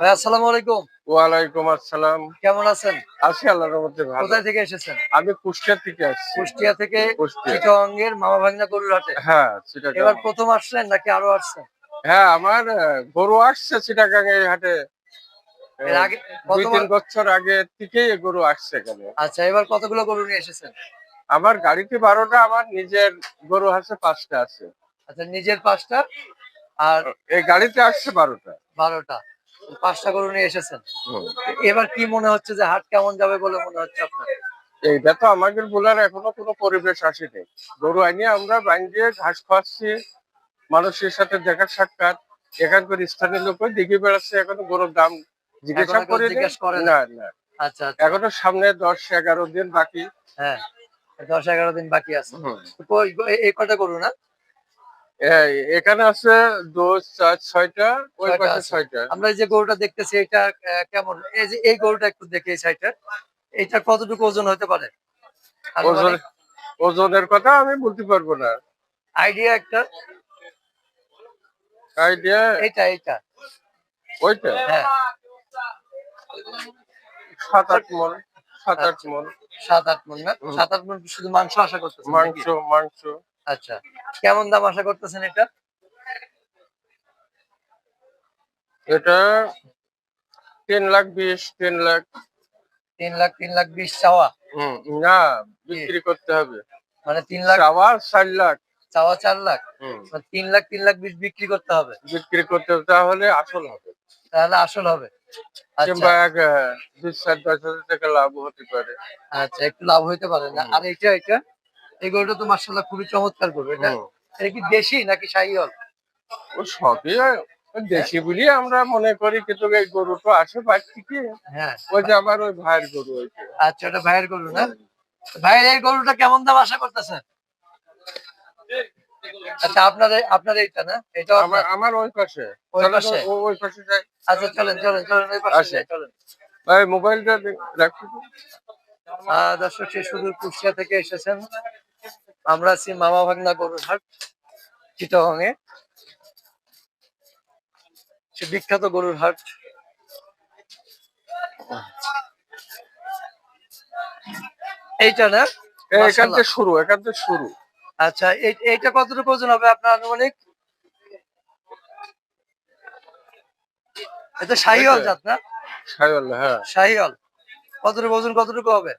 ভাই আসসালামু আলাইকুম। ওয়ালাইকুম আসসালাম। কেমন আছেন? আছি আল্লাহর ভালো। থেকে এসেছেন? আমি কুষ্টিয়া থেকে আসছি। কুষ্টিয়া থেকে। মামা ভাগনা গরুর হাটে। হ্যাঁ এবার প্রথম আসলেন নাকি আরও আসছেন? হ্যাঁ আমার গরু আসছে চিটাগাং এই হাটে দুই তিন বছর আগে থেকেই গরু আসছে এখানে। আচ্ছা এবার কতগুলো গরু নিয়ে এসেছেন? আমার গাড়িতে বারোটা আমার নিজের গরু আছে পাঁচটা আছে। আচ্ছা নিজের পাঁচটা আর এই গাড়িতে আসছে বারোটা। বারোটা। পাঁচটা গরু নিয়ে এসেছেন। এবার কি মনে হচ্ছে যে হাট কেমন যাবে বলে মনে হচ্ছে আপনার? এইটা তো আমাদের বলার এখনও কোনো পরিবেশ আসেনি। গরু আনিয়ে আমরা দিয়ে ঘাস খাওয়াচ্ছি মানুষের সাথে দেখা সাক্ষাৎ এখানকার স্থানীয় লোক দিকে বেড়াচ্ছে এখনও গরুর দাম জিজ্ঞাসা করে জিজ্ঞেস করে না? না আচ্ছা আচ্ছা। এখনও সামনে দশ এগারো দিন বাকি। হ্যাঁ দশ এগারো দিন বাকি আছে। এই- কটা গরু না? এখানে আছে দশ চার ছয়টা ওই পাশে ছয়টা। আমরা যে গরুটা দেখতেছি এটা কেমন? এই যে এই গরুটা একটু দেখি এই সাইডটা এটা কতটুকু ওজন হতে পারে? ওজন ওজনের কথা আমি বলতে পারব না। আইডিয়া একটা? আইডিয়া এইটা এইটা। ওইটা? হ্যাঁ। সাত আট মন সাত আট আচ্ছা। মন। সাত আট মন না? সাত আট মন শুধু মাংস আশা করতেছেন মাংস মাংস। আচ্ছা কেমন দাম আশা করতেছেন এটা? এটা তিন লাখ বিশ তিন লাখ। তিন লাখ তিন লাখ বিশ চাওয়া? হুম, না বিক্রি করতে হবে। মানে তিন লাখ চাওয়া চার লাখ। চাওয়া চার লাখ? মানে তিন লাখ তিন লাখ বিশ বিক্রি করতে হবে? বিক্রি করতে হবে তাহলে আসল হবে। তাহলে আসল হবে। আচ্ছা। কিংবা এক দুই চার দশ হাজার টাকা লাভ হতে পারে। আচ্ছা একটু লাভ হইতে পারে না। আর এটা এটা এই গরুটা তো মার্শাল্লাহ খুবই চমৎকার গরু এটা এটা কি দেশি নাকি শাহিওয়াল? ও সবই দেশি বলি আমরা মনে করি কিন্তু এই গরু তো আসে বাইর থেকে। হ্যাঁ। ওই যে আমার ওই ভাইয়ের গরু আচ্ছা ওটা ভাইয়ের গরু না? ভাইয়ের এই গরুটা কেমন দাম আশা করতেছেন? আচ্ছা আপনার আপনার এইটা না? এটা আমার আমার ওই পাশে। ওই পাশে? ওই পাশে যাই। আচ্ছা চলেন চলেন চলেন ওই পাশে। যাই, চলেন। ভাই মোবাইলটা রাখি আহ, দর্শক সে সুদূর কুষ্টিয়া থেকে এসেছেন। আমরা আছি মামা ভাগনা গরুর হাট চিটাগং এ সে বিখ্যাত গরুর হাট এইটা না? এখান। থেকে শুরু এখান থেকে শুরু। আচ্ছা এই- এইটা কতটুকু ওজন হবে আপনার আনুমানিক? এটা শাহিওয়াল? জাত না? সাইওয়াল হ্যাঁ। শাহিওয়াল। কতটুকু ওজন কতটুকু হবে?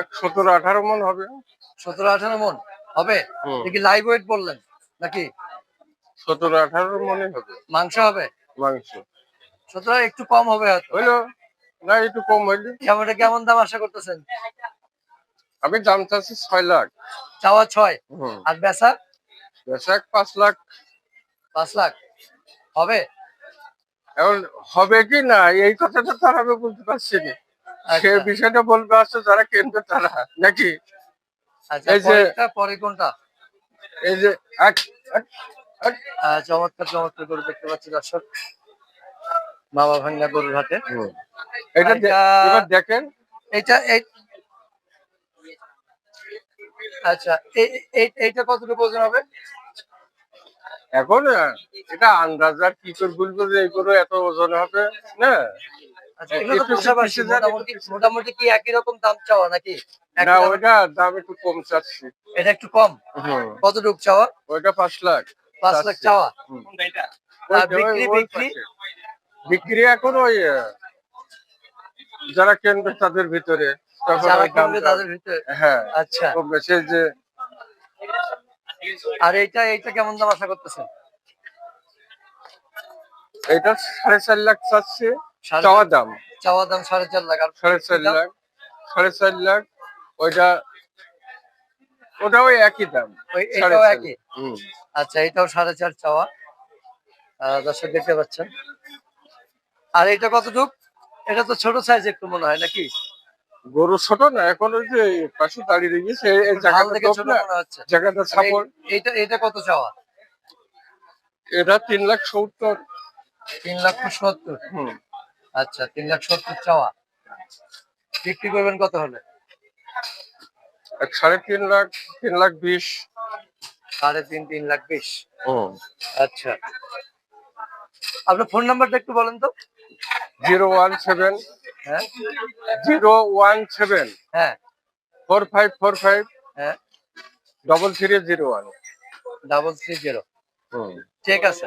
এক সতেরো আঠারো মন হবে। সতেরো আঠারো মন হবে। দেখি লাইভ ওয়েট বললেন নাকি? সতেরো আঠারো মনে হবে। মাংস হবে? মাংস। সুতরাং একটু কম হবে হইল? না একটু কম হইলে। কেমন কেমন দাম আশা করতেছেন? আমি দাম চাচ্ছি ছয় লাখ। চাওয়া ছয়। আর বেচা? বেচা পাঁচ লাখ। পাঁচ লাখ। হবে? এখন হবে কি না? এই কথাটা তো আর আমি বুঝতে পারছি না। সে আচ্ছা, বিষয়টা বলবে আসছে যারা কেন্দ্র তারা নাকি? আচ্ছা এই যে- পরে কোনটা? এই যে চমৎকার চমৎকার গরু দেখতে পাচ্ছি দর্শক। বাবা ভাঙ্গা গরুর হুম। এটা এটা- দেখেন। এই আচ্ছা এই- এই- এইটা কতটুকু ওজন হবে? এখন এটা আন্দাজ আর কি করে বলব যে এই করে এত ওজন হবে না? আচ্ছা মোটামুটি কি একই রকম দাম চাওয়া নাকি? না দাম? ওইটা দাম একটু কম চাচ্ছি। এটা একটু কম? কতটুকু চাওয়া? ওইটা পাঁচ লাখ। পাঁচ লাখ চাওয়া? বিক্রি বিক্রি? বিক্রি এখন ওই যারা কিনবে তাদের ভিতরে। হ্যাঁ আচ্ছা। যে আর এইটা এইটা কেমন দাম আশা করতেছেন? এটা সাড়ে চার লাখ চাচ্ছে। চাওয়া দাম? চাওয়া দাম সাড়ে চার লাখ। আর সাড়ে চার? লাখ? সাড়ে চার লাখ ওইটা ওটা ওই একই দাম। এটাও একই? হুম। আচ্ছা এটাও সাড়ে চার চাওয়া। দর্শক দেখতে পাচ্ছেন। আর এটা কতটুক? এটা তো ছোট সাইজ একটু মনে হয় নাকি? গরু ছোট না এখন ওই যে পাশে দাঁড়িয়ে রেখেছে এই হাল থেকে ছোট মনে হচ্ছে। জায়গাটা সাপোর্ট এই- এটা কত চাওয়া? এটা তিন লাখ সত্তর। তিন লাখ সত্তর। হুম। আচ্ছা তিন লাখ সত্তর চাওয়া। বিক্রি করবেন কত হলে? সাড়ে তিন লাখ তিন লাখ বিশ। সাড়ে তিন তিন লাখ বিশ। আচ্ছা। আপনার ফোন নাম্বারটা একটু বলেন তো। Zero one seven. হ্যাঁ। Zero one seven. হ্যাঁ। Four five four five. হ্যাঁ। Double three zero one. Double three zero. ঠিক আছে।